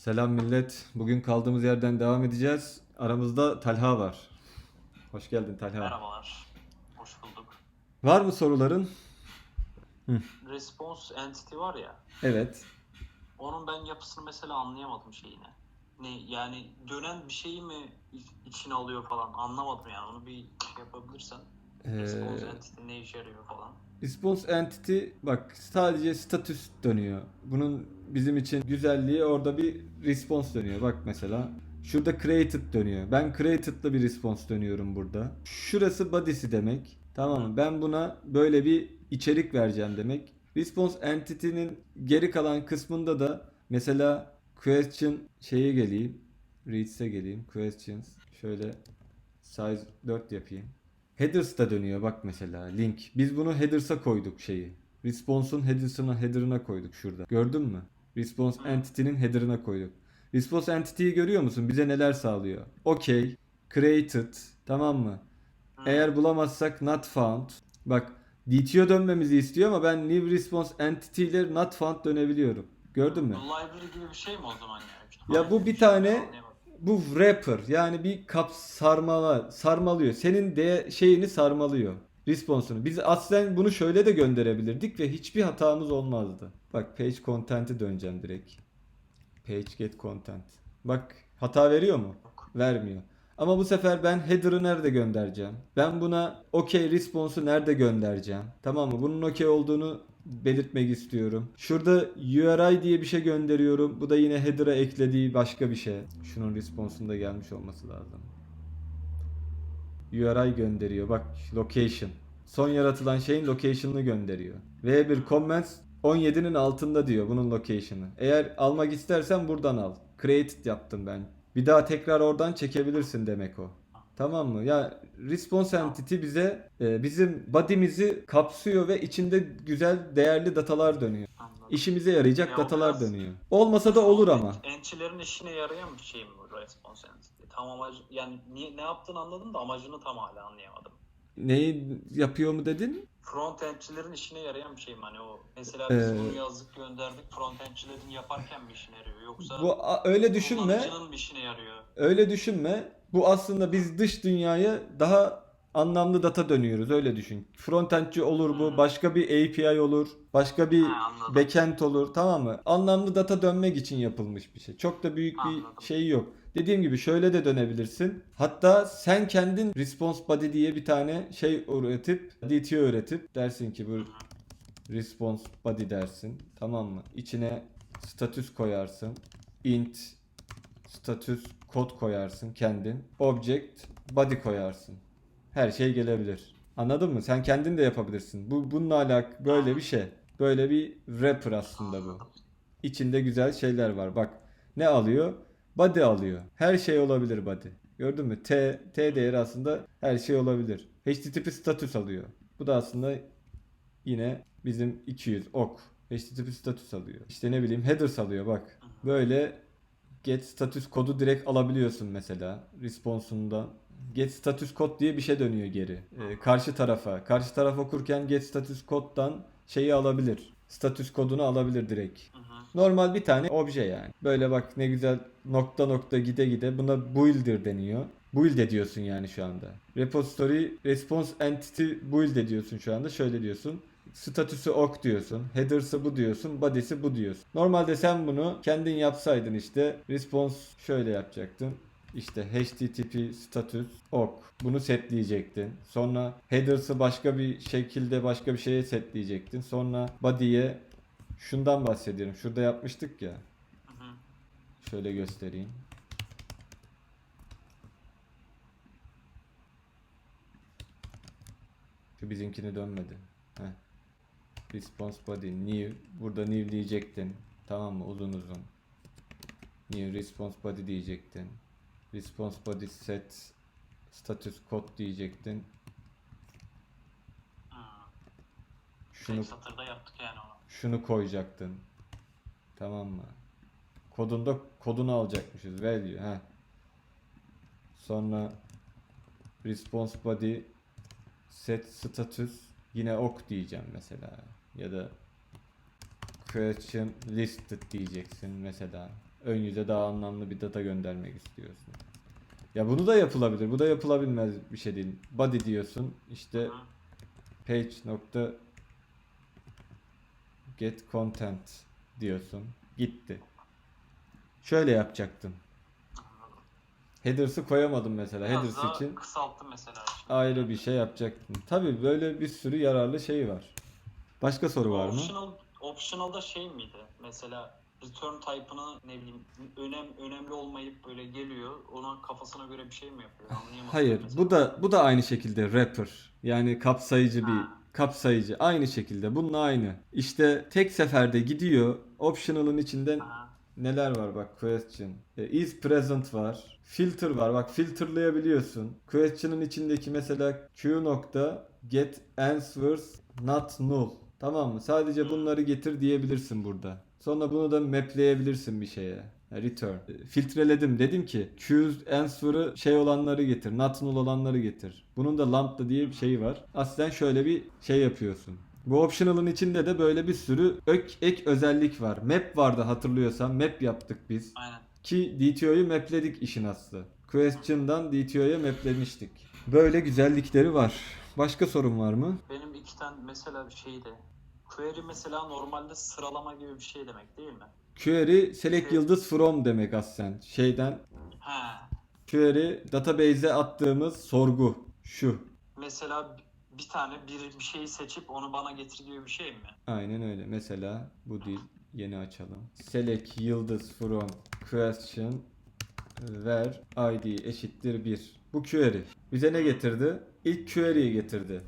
Selam millet. Bugün kaldığımız yerden devam edeceğiz. Aramızda Talha var. Hoş geldin Talha. Merhabalar. Hoş bulduk. Var mı soruların? Response entity var ya. Evet. Onun ben yapısını mesela anlayamadım şeyini. Ne yani dönen bir şeyi mi iç- içine alıyor falan anlamadım yani. Onu bir şey yapabilirsen. Response entity ne işe yarıyor falan. response entity bak sadece status dönüyor. Bunun bizim için güzelliği orada bir response dönüyor. Bak mesela şurada created dönüyor. Ben created'la bir response dönüyorum burada. Şurası body'si demek. Tamam mı? Ben buna böyle bir içerik vereceğim demek. Response entity'nin geri kalan kısmında da mesela question şeye geleyim. Reads'e geleyim. Questions. Şöyle size 4 yapayım. Headers da dönüyor bak mesela link. Biz bunu headers'a koyduk şeyi. Response'un headers'ına header'ına koyduk şurada. Gördün mü? Response entity'nin header'ına koyduk. Response entity'yi görüyor musun? Bize neler sağlıyor? Okay, created, tamam mı? Eğer bulamazsak not found. Bak DTO dönmemizi istiyor ama ben new response entity ile not found dönebiliyorum. Gördün mü? Library gibi bir şey mi o zaman ya? Ya bu bir tane- Bu wrapper yani bir kap sarmala sarmalıyor. Senin de şeyini sarmalıyor. Response'unu. Biz aslen bunu şöyle de gönderebilirdik ve hiçbir hatamız olmazdı. Bak page content'i döneceğim direkt. Page get content. Bak hata veriyor mu? Vermiyor. Ama bu sefer ben header'ı nerede göndereceğim? Ben buna OK response'u nerede göndereceğim? Tamam mı? Bunun OK olduğunu belirtmek istiyorum. Şurada URI diye bir şey gönderiyorum. Bu da yine header'a eklediği başka bir şey. Şunun response'unda gelmiş olması lazım. URI gönderiyor. Bak location. Son yaratılan şeyin location'ını gönderiyor. V1 comments 17'nin altında diyor bunun location'ı. Eğer almak istersen buradan al. Created yaptım ben. Bir daha tekrar oradan çekebilirsin demek o. Tamam mı? Ya response entity bize e, bizim body'mizi kapsıyor ve içinde güzel değerli datalar dönüyor. Anladım. İşimize yarayacak Ya datalar biraz- dönüyor. Olmasa da olur ama. Entçilerin işine yarayan bir şey mi bu response entity? Tam amacı yani niye, ne yaptığını anladım da amacını tam hala anlayamadım. Neyi yapıyor mu dedin? Front endçilerin işine yarayan bir şey mi? Hani o mesela biz Ee, bunu yazdık gönderdik front endçilerin yaparken mi işine yarıyor yoksa Bu öyle düşünme. kullanıcının işine yarıyor? Öyle düşünme. Bu aslında biz dış dünyaya daha anlamlı data dönüyoruz. Öyle düşün. Frontendçi olur bu. Hmm. Başka bir API olur. Başka bir Ha, backend olur. Tamam mı? Anlamlı data dönmek için yapılmış bir şey. Çok da büyük Anladım. bir şey yok. Dediğim gibi şöyle de dönebilirsin. Hatta sen kendin response body diye bir tane şey üretip DTO üretip dersin ki bu response body dersin. Tamam mı? İçine status koyarsın. int status kod koyarsın kendin. Object body koyarsın. Her şey gelebilir. Anladın mı? Sen kendin de yapabilirsin. Bu bununla alak böyle bir şey. Böyle bir wrapper aslında bu. İçinde güzel şeyler var. Bak ne alıyor? Body alıyor. Her şey olabilir body. Gördün mü? T, T değeri aslında her şey olabilir. HTTP status alıyor. Bu da aslında yine bizim 200 ok. HTTP status alıyor. İşte ne bileyim headers alıyor bak. Böyle get status kodu direkt alabiliyorsun mesela response'unda. Get status kod diye bir şey dönüyor geri. Ee, karşı tarafa. Karşı taraf okurken get status koddan şeyi alabilir. Status kodunu alabilir direkt. Hı hı. Normal bir tane obje yani. Böyle bak ne güzel nokta nokta gide gide buna builder deniyor. Build ediyorsun yani şu anda. Repository response entity build ediyorsun şu anda. Şöyle diyorsun. Statüsü ok diyorsun. Header'sı bu diyorsun. Body'si bu diyorsun. Normalde sen bunu kendin yapsaydın işte response şöyle yapacaktın. İşte HTTP status ok. Bunu setleyecektin. Sonra header'sı başka bir şekilde başka bir şeye setleyecektin. Sonra body'ye şundan bahsediyorum. Şurada yapmıştık ya. Şöyle göstereyim. Şu bizimkini dönmedi. Heh. Response body new. Burada new diyecektin. Tamam mı? Uzun uzun. New response body diyecektin. Response body set status code diyecektin. Şunu Tek satırda yaptık yani onu. şunu koyacaktın. Tamam mı? Kodunda kodunu alacakmışız. Value. ha. Sonra response body set status yine ok diyeceğim mesela. Ya da question listed diyeceksin mesela. Ön yüze daha anlamlı bir data göndermek istiyorsun. Ya bunu da yapılabilir. Bu da yapılabilmez bir şey değil. Body diyorsun. İşte page nokta get content diyorsun. Gitti. Şöyle yapacaktın. Headers'ı koyamadım mesela. Biraz Headers için kısalttım mesela. Şimdi. ayrı bir şey yapacaktın. Tabi böyle bir sürü yararlı şey var. Başka soru var mı? Optional, optional'da şey miydi? Mesela return type'ını ne bileyim önem önemli olmayıp böyle geliyor. Ona kafasına göre bir şey mi yapıyor? Anlayamadım. Hayır, mesela. bu da bu da aynı şekilde wrapper. Yani kapsayıcı bir Ha. kapsayıcı. Aynı şekilde. Bununla aynı. İşte tek seferde gidiyor. Optional'ın içinden Aha. neler var bak question. E, is present var. Filter var. Bak filterlayabiliyorsun. Question'ın içindeki mesela q nokta get answers not null. Tamam mı? Sadece bunları getir diyebilirsin burada. Sonra bunu da mapleyebilirsin bir şeye. Ha, Return. E, Filtreledim. Dedim ki Q answer'ı şey olanları getir. Not null olanları getir. Bunun da lambda diye bir şey var. Aslen şöyle bir şey yapıyorsun. Bu optional'ın içinde de böyle bir sürü ök, ek özellik var. Map vardı hatırlıyorsan. Map yaptık biz. Aynen. Ki DTO'yu mapledik işin aslı. Question'dan DTO'ya maplemiştik. Böyle güzellikleri var. Başka sorun var mı? Benim iki tane mesela bir şeydi. Query mesela normalde sıralama gibi bir şey demek değil mi? Query select yıldız from demek aslen. Şeyden He. query database'e attığımız sorgu şu. Mesela bir tane bir, bir şeyi seçip onu bana getir gibi bir şey mi? Aynen öyle. Mesela bu değil. Yeni açalım. Select yıldız from question where id eşittir 1. Bu query. Bize ne getirdi? İlk query'yi getirdi.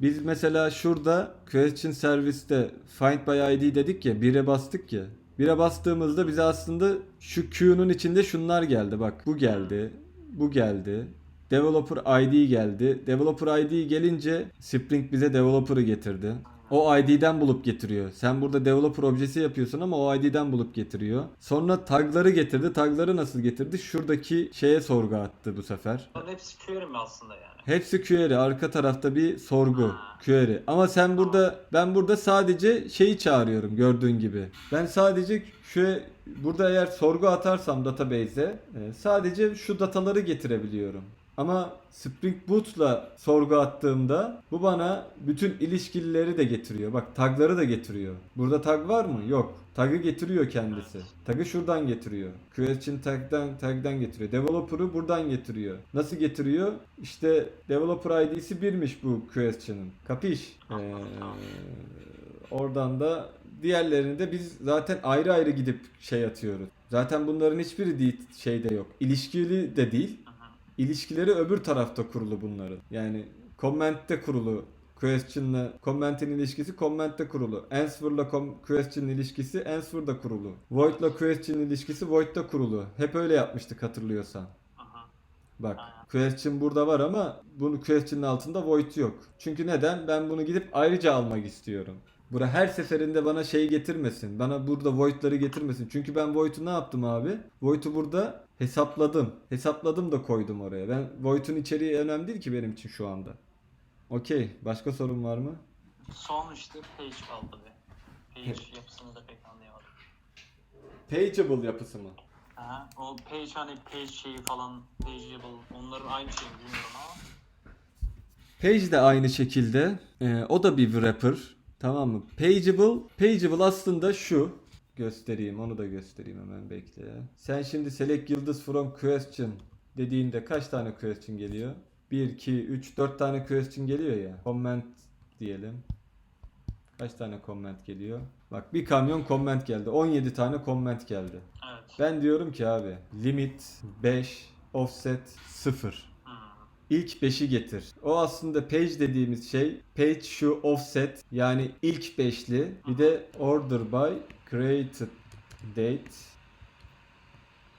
Biz mesela şurada question service'te find by id dedik ya 1'e bastık ya. 1'e bastığımızda bize aslında şu queue'nun içinde şunlar geldi. Bak bu geldi. Bu geldi. Developer ID geldi. Developer ID gelince Spring bize developer'ı getirdi. O ID'den bulup getiriyor. Sen burada developer objesi yapıyorsun ama o ID'den bulup getiriyor. Sonra tagları getirdi. Tagları nasıl getirdi? Şuradaki şeye sorgu attı bu sefer. Bunların hepsi query mi aslında yani? Hepsi query. Arka tarafta bir sorgu. Query. Ama sen burada ben burada sadece şeyi çağırıyorum gördüğün gibi. Ben sadece şu burada eğer sorgu atarsam database'e sadece şu dataları getirebiliyorum. Ama Spring Boot'la sorgu attığımda bu bana bütün ilişkilileri de getiriyor. Bak tagları da getiriyor. Burada tag var mı? Yok. Tag'ı getiriyor kendisi. Tag'ı şuradan getiriyor. Question tag'dan tag'dan getiriyor. Developer'ı buradan getiriyor. Nasıl getiriyor? İşte developer ID'si 1'miş bu question'ın. Kapiş? Ee, oradan da diğerlerini de biz zaten ayrı ayrı gidip şey atıyoruz. Zaten bunların hiçbiri değil, şeyde yok. İlişkili de değil. İlişkileri öbür tarafta kurulu bunların. Yani comment'te kurulu. Question'la comment'in ilişkisi comment'te kurulu. Answer'la com- question ilişkisi answer'da kurulu. Void'la question ilişkisi void'da kurulu. Hep öyle yapmıştık hatırlıyorsan. Bak question burada var ama bunu question'ın altında void yok. Çünkü neden? Ben bunu gidip ayrıca almak istiyorum. Bura her seferinde bana şey getirmesin. Bana burada void'ları getirmesin. Çünkü ben void'u ne yaptım abi? Void'u burada hesapladım. Hesapladım da koydum oraya. Ben void'un içeriği önemli değil ki benim için şu anda. Okey. Başka sorun var mı? Son işte page kaldı be. Page yapısını da pek anlayamadım. Pageable yapısı mı? Aha, o page hani page şeyi falan, pageable onların aynı şey mi bilmiyorum ama. Page de aynı şekilde. Ee, o da bir wrapper. Tamam mı? Pageable. Pageable aslında şu. Göstereyim. Onu da göstereyim hemen bekle. Sen şimdi select yıldız from question dediğinde kaç tane question geliyor? 1, 2, 3, 4 tane question geliyor ya. Comment diyelim. Kaç tane comment geliyor? Bak bir kamyon comment geldi. 17 tane comment geldi. Evet. Ben diyorum ki abi limit 5, offset 0. Hmm. İlk 5'i getir. O aslında page dediğimiz şey page şu offset yani ilk beşli bir de order by created date.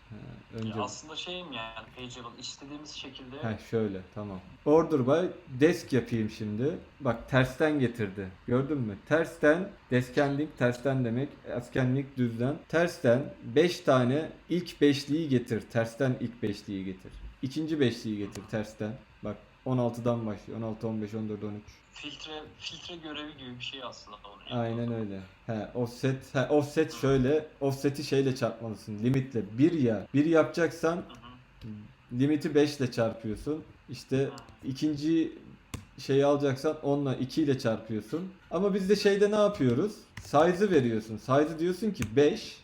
Ha, önce Ya aslında şey mi yani pageable istediğimiz şekilde Heh, şöyle tamam. Order by desk yapayım şimdi. Bak tersten getirdi. Gördün mü? Tersten deskenlik tersten demek. Askenlik düzden. Tersten 5 tane ilk beşliği getir. Tersten ilk beşliği getir. İkinci beşliği getir tersten. Bak 16'dan başlıyor. 16, 15, 14, 13. Filtre filtre görevi gibi bir şey aslında onu. Aynen öyle. He, offset, he, offset şöyle, offset'i şeyle çarpmalısın, limitle. 1 ya. 1 yapacaksan limiti 5 ile çarpıyorsun. İşte ikinci şeyi alacaksan 10 ile 2 ile çarpıyorsun. Ama biz de şeyde ne yapıyoruz? Size'ı veriyorsun. Size'ı diyorsun ki 5.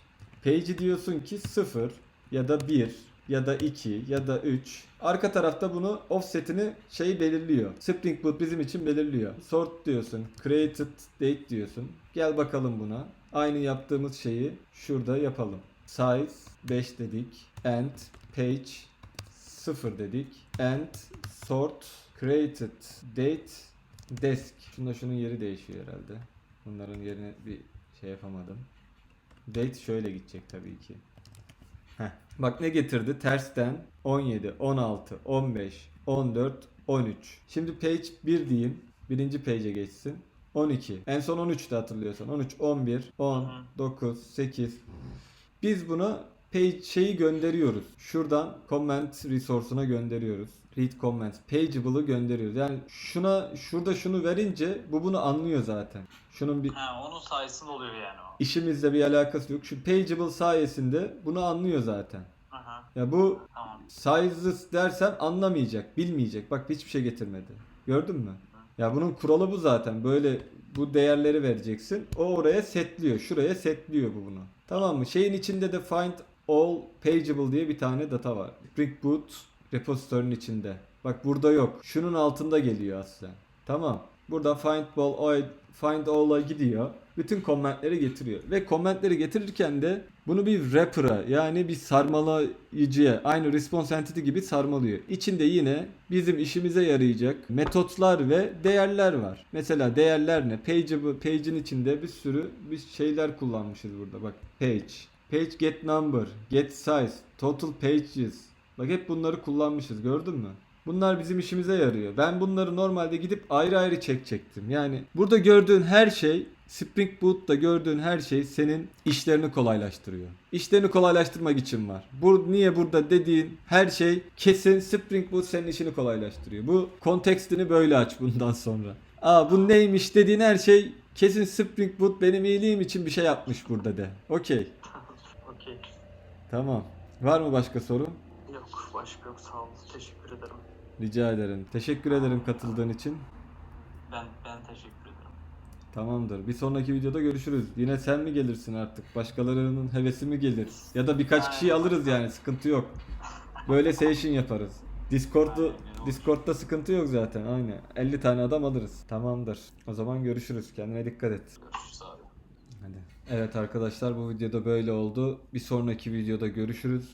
Page'i diyorsun ki 0 ya da 1 ya da 2 ya da 3. Arka tarafta bunu offset'ini şey belirliyor. Spring Boot bizim için belirliyor. Sort diyorsun. Created date diyorsun. Gel bakalım buna. Aynı yaptığımız şeyi şurada yapalım. Size 5 dedik. And page 0 dedik. And sort created date desk. Şunda şunun yeri değişiyor herhalde. Bunların yerine bir şey yapamadım. Date şöyle gidecek tabii ki. Heh. Bak ne getirdi? Tersten 17, 16, 15, 14, 13. Şimdi page 1 diyeyim. Birinci page'e geçsin. 12. En son 13'te hatırlıyorsan. 13, 11, 10, Hı. 9, 8. Biz bunu page şeyi gönderiyoruz. Şuradan comment resource'una gönderiyoruz. Read comments. Pageable'ı gönderiyoruz. Yani şuna şurada şunu verince bu bunu anlıyor zaten. Şunun bir Ha, onun sayesinde oluyor yani o. işimizle bir alakası yok. Şu Pageable sayesinde bunu anlıyor zaten. Hı hı. Ya bu Tamam. sizes dersem anlamayacak, bilmeyecek. Bak hiçbir şey getirmedi. Gördün mü? Ya bunun kuralı bu zaten. Böyle bu değerleri vereceksin. O oraya setliyor. Şuraya setliyor bu bunu. Tamam mı? Şeyin içinde de find all pageable diye bir tane data var. Spring Boot repository'nin içinde. Bak burada yok. Şunun altında geliyor aslında. Tamam. Burada find all find all'a gidiyor. Bütün commentleri getiriyor. Ve commentleri getirirken de bunu bir wrapper'a yani bir sarmalayıcıya aynı response entity gibi sarmalıyor. İçinde yine bizim işimize yarayacak metotlar ve değerler var. Mesela değerler ne? Page'in içinde bir sürü bir şeyler kullanmışız burada. Bak page, page get number, get size, total pages. Bak hep bunları kullanmışız gördün mü? Bunlar bizim işimize yarıyor. Ben bunları normalde gidip ayrı ayrı çekecektim. Yani burada gördüğün her şey Spring Boot'ta gördüğün her şey senin işlerini kolaylaştırıyor. İşlerini kolaylaştırmak için var. Bu niye burada dediğin her şey kesin Spring Boot senin işini kolaylaştırıyor. Bu kontekstini böyle aç bundan sonra. Aa bu neymiş dediğin her şey kesin Spring Boot benim iyiliğim için bir şey yapmış burada de. Okey. Okey. Tamam. Var mı başka soru? Başka yok sağ ol. Teşekkür ederim. Rica ederim. Teşekkür ederim katıldığın için. Ben ben teşekkür ederim. Tamamdır. Bir sonraki videoda görüşürüz. Yine sen mi gelirsin artık? Başkalarının hevesi mi gelir? Ya da birkaç kişiyi alırız yani sıkıntı yok. Böyle session yaparız. Olur. Discord'da sıkıntı yok zaten. Aynen. 50 tane adam alırız. Tamamdır. O zaman görüşürüz. Kendine dikkat et. Görüşürüz abi. Hadi. Evet arkadaşlar bu videoda böyle oldu. Bir sonraki videoda görüşürüz.